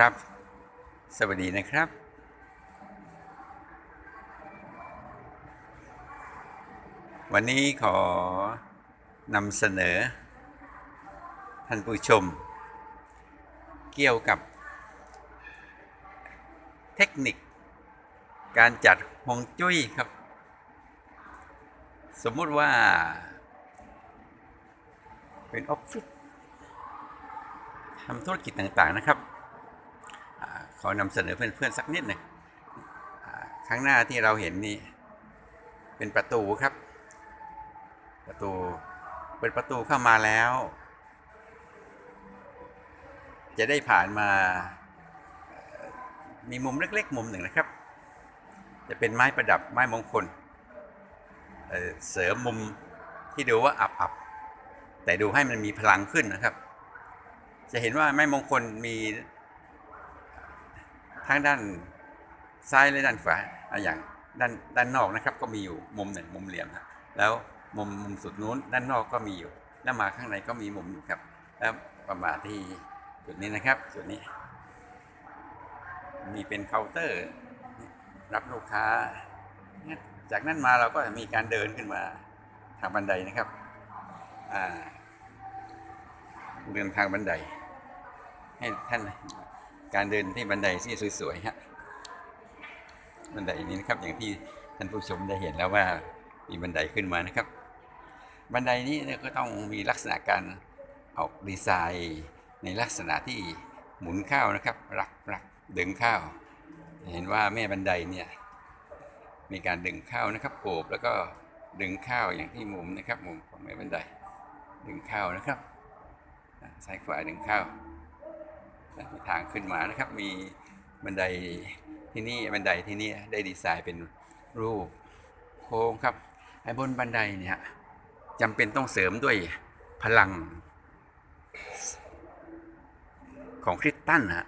ครับ สวัสดีนะครับวันนี้ขอนำเสนอ ท่านผู้ชม เกี่ยวกับ เทคนิค การจัดฮวงจุ้ยครับ สมมุติว่า เป็นออฟฟิศทำธุรกิจต่างๆนะครับ ขอนำเสนอเพื่อนๆสักนิดหนึ่งข้างหน้าที่เราเห็นนี่เป็นประตูครับ ประตูเปิดประตูเข้ามาแล้ว จะได้ผ่านมา มีมุมเล็ก ๆ มุมหนึ่งนะครับ จะเป็นไม้ประดับไม้มงคลเเสริมมุมที่ดูว่าอับๆแต่ดูให้มันมีพลังขึ้นนะครับ จะเห็นว่าไม้มงคลมี ทั้งด้านซ้ายและด้านขวาอย่างด้านด้านนอกนะครับ ก็มีอยู่มุมหนึ่งมุมเหลี่ยมนะแล้วมุมมุมสุดนู้นด้านนอกก็มีอยู่แล้วมาข้างในก็มีมุมอยู่ครับ แล้วประมาณที่จุดนี้นะครับจุดนี้ มีเป็นเคาน์เตอร์ รับลูกค้า จากนั้นมาเราก็มีการเดินขึ้นมาทางบันไดนะครับเดินทางบันได ให้ท่าน การเดินที่บันไดที่สวยๆฮะบันไดนี้นะครับ อย่างที่ท่านผู้ชมได้เห็นแล้วว่ามีบันไดขึ้นมานะครับ บันไดนี้ก็ต้องมีลักษณะการออกดีไซน์ในลักษณะที่หมุนข้าวนะครับ รักรักดึงข้าว เห็นว่าแม่บันไดเนี่ยมีการดึงข้าวนะครับโอบแล้วก็ดึงข้าวอย่างที่มุมนะครับ มุมของแม่บันได ดึงข้าวนะครับซ้ายขวาดึงข้าว มีทางขึ้นมานะครับ มีบันไดที่นี่บันไดที่นี่ได้ดีไซน์เป็นรูปโค้งครับไอ้บนบันไดเนี่ยจำเป็นต้องเสริมด้วยพลังของคริสตัลฮะ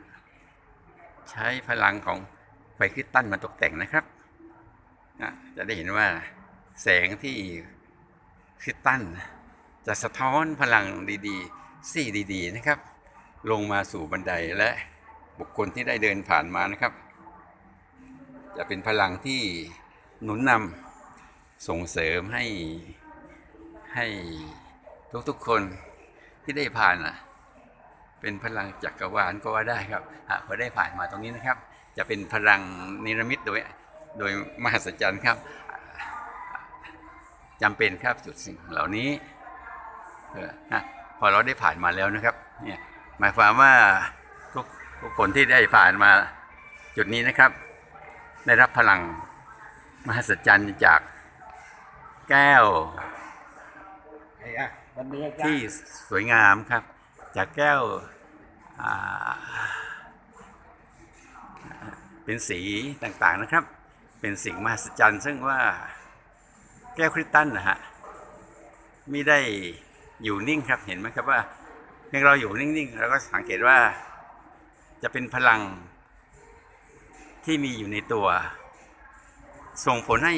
ใช้พลังของไฟคริสตัลมาตกแต่งนะครับจะได้เห็นว่าแสงที่คริสตัลจะสะท้อนพลังดีๆซี่ดี ๆ นะครับ ลงมาสู่บันไดและบุคคลที่ได้เดินผ่านมานะครับ จะเป็นพลังที่หนุนนำส่งเสริมให้ให้ทุกๆคนที่ได้ผ่านอะเป็นพลังจักรวาลก็ว่าได้ครับหากพอได้ผ่านมาตรงนี้นะครับ จะเป็นพลังนิรมิตโดยโดยมหัศจรรย์ครับจำเป็นครับจุดสิ่งเหล่านี้เออนะพอเราได้ผ่านมาแล้วนะครับเนี่ย หมายความว่าทุกทุกคนที่ได้ผ่านมาจุดนี้นะครับ ได้รับพลังมหัศจรรย์จากแก้วที่สวยงามครับ จากแก้วเป็นสีต่างๆนะครับ เป็นสิ่งมหัศจรรย์ ซึ่งว่าแก้วคริสตัลนะฮะไม่ได้อยู่นิ่งครับเห็นไหมครับว่า ยงเราอยู่นิ่งๆเราก็สังเกตว่า จะเป็นพลังที่มีอยู่ในตัว ส่งผลให้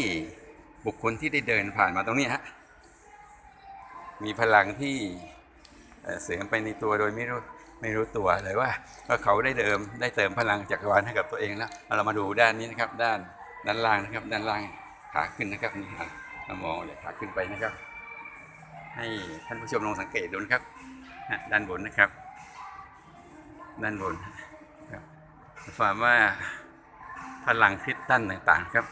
บุคคลที่ได้เดินผ่านมาตรงนี้ฮะมีพลังที่เอ่อเสริมไปในตัวโดยไม่รู้ไม่รู้ตัวเลยว่าว่าเขาได้เดิมได้เติมพลังจักรวาลให้กับตัวเองแล้วเอาเรามาดูด้านนี้นะครับ ด้านด้านล่างนะครับ ด้านล่างขาขึ้นนะครับนี่ครับเรามองเลยขาขึ้นไปนะครับ ให้ท่านผู้ชมลองสังเกตดูนะครับ ด้านบนนะครับ ด้านบนครับความว่าพลังคริสตัลต่างๆครับ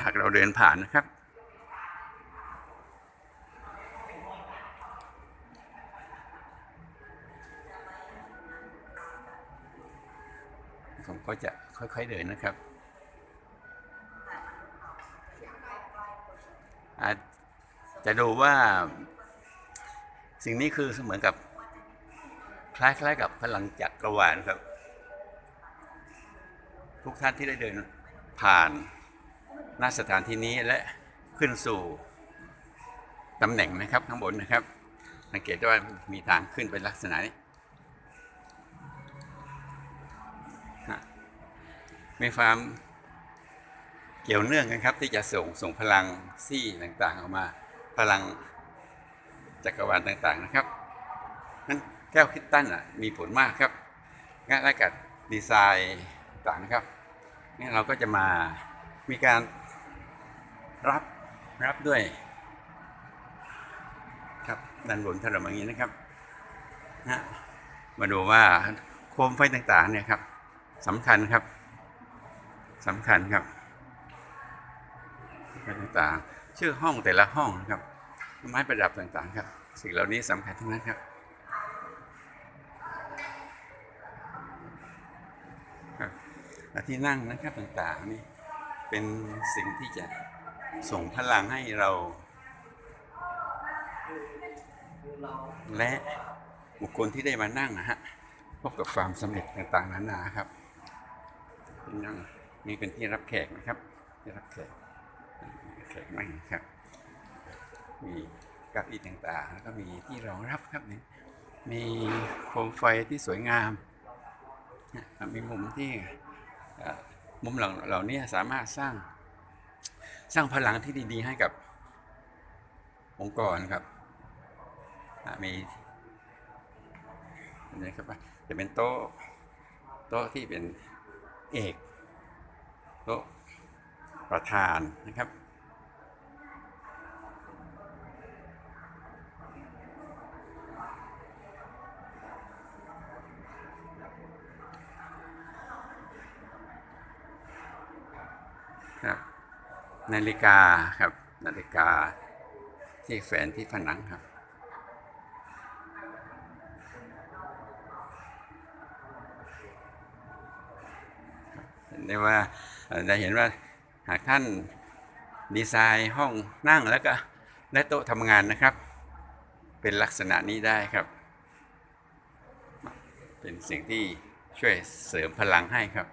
หากเราเดินผ่านนะครับ ผมก็จะค่อยๆเดินนะครับ จะดูว่าสิ่งนี้คือเหมือนกับคล้ายๆกับพลังจักรวาลครับ ทุกท่านที่ได้เดินผ่านณสถานที่นี้และขึ้นสู่ตำแหน่งนะครับข้างบนนะครับ สังเกตว่ามีทางขึ้นเป็นลักษณะนี้ มีความเกี่ยวเนื่องกันครับที่จะส่งส่งพลังซี่ต่างๆออกมา พลังจักรวาลต่างๆนะครับนั้นแก้วคริสตัลอะมีผลมากครับงานและกับดีไซน์ต่างๆครับงั้นเราก็จะมามีการรับรับด้วยครับด้านบนถล่มอย่างนี้นะครับนะมาดูว่าโคมไฟต่างๆเนี่ยครับสำคัญครับสำคัญครับไฟต่างๆ ชื่อห้องแต่ละห้องนะครับ ไม้ประดับต่างๆครับ สิ่งเหล่านี้สำคัญทั้งนั้นครับและที่นั่งนะครับต่างๆนี่เป็นสิ่งที่จะส่งพลังให้เรา และบุคคลที่ได้มานั่งนะฮะพบกับความสำเร็จต่างๆนานาครับที่นั่งนี่เป็นที่รับแขกนะครับที่รับแขก แขกนั่งครับ มีเก้าอี้ต่างๆ แล้วก็มีที่รองรับครับนี่มีโคมไฟที่สวยงาม มีมุมที่มุมเหล่าเหล่านี้สามารถสร้างสร้างพลังที่ดีๆ ให้กับองค์กรครับ มีนนี้ครับจะเป็นโต๊ะโต๊ะที่เป็นเอก โต๊ะประธานนะครับ นาฬิกาครับ นาฬิกาที่แฝนที่ผนังครับเห็นได้ว่าเอ่อได้เห็นว่าหากท่านดีไซน์ห้องนั่งแล้วก็และโต๊ะทำงานนะครับ เป็นลักษณะนี้ได้ครับ เป็นสิ่งที่ช่วยเสริมพลังให้ครับ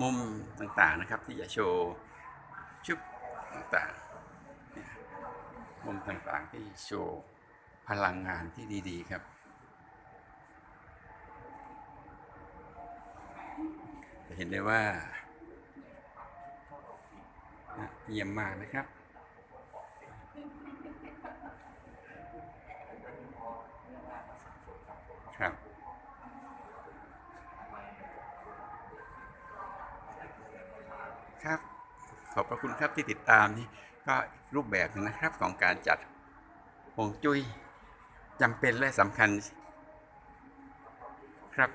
มุมต่างๆนะครับ ที่จะโชว์ชุบต่างๆเนี่ยมุมต่างๆที่โชว์พลังงานที่ดีๆครับจะเห็นได้ว่าเยี่ยมมากนะครับ ครับ ขอบพระคุณครับที่ติดตามนี่ก็รูปแบบหนึงนะครับของการจัดฮวงจุ้ยจำเป็นและสำคัญ ครับ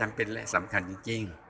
จำเป็นและสำคัญจริง ๆ